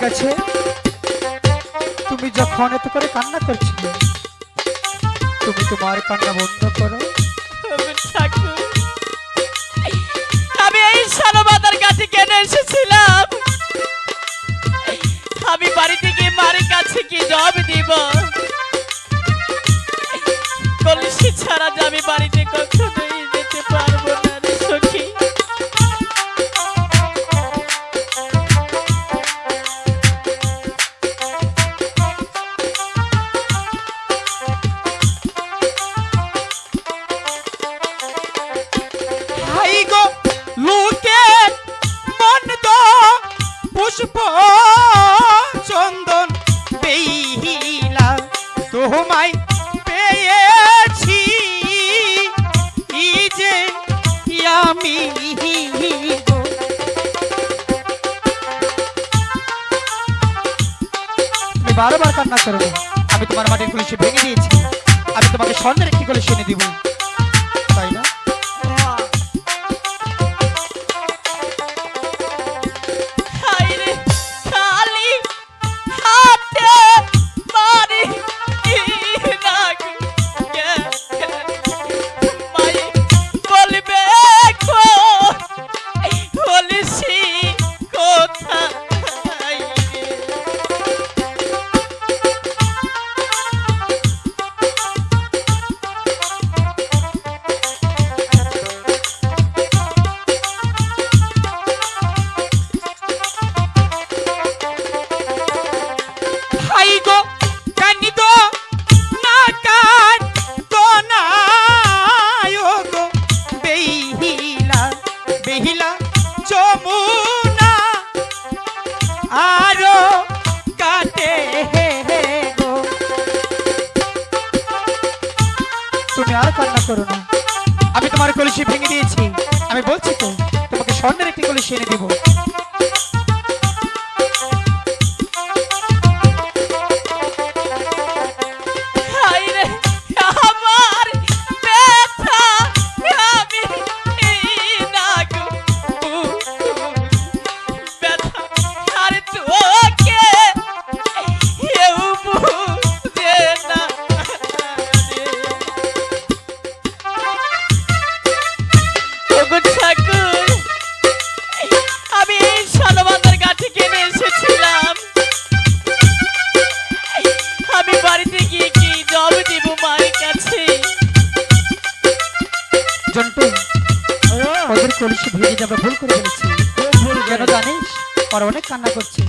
ঠিক তুমি যখন এত করে কান্না করছিলে, তুমি তোমার কান্না বন্ধ করো। আমি এই সারা তোমায় পেয়েছি। এই যে আমি তুমি বারবার কান্না করো। আমি তোমার মাটির কলসি ভেঙে দিয়েছি। আমি তোমাকে স্বর্ণের একটি করে শুনে দিব। হাই গো কানি না কান তো না বেহিলা বেহিলা যমুনা, আরও কাটে গো। আর কান্না করো না। আমি তোমার কলসি ভেঙে দিয়েছি। আমি বলছি তো, তোমাকে স্বর্ণের একটি কলসি এনে দেবো। কলসি ভেঙে যাবে ভুল করে ফেলেছি। কেন জানিস? ওরা অনেক কান্না করছে।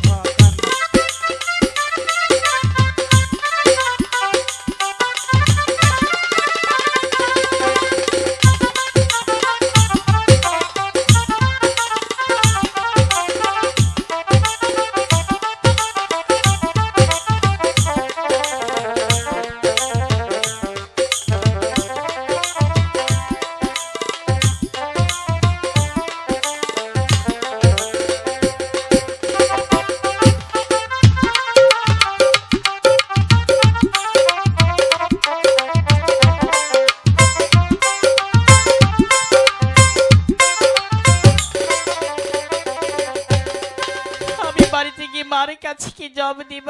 বাড়িতে গিয়ে মার কাছে কি জব দিব?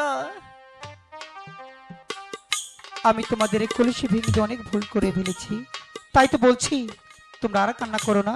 আমি তোমাদের কলসি ভেঙে অনেক ভুল করে ফেলেছি। তাই তো বলছি, তোমরা আর কান্না করো না।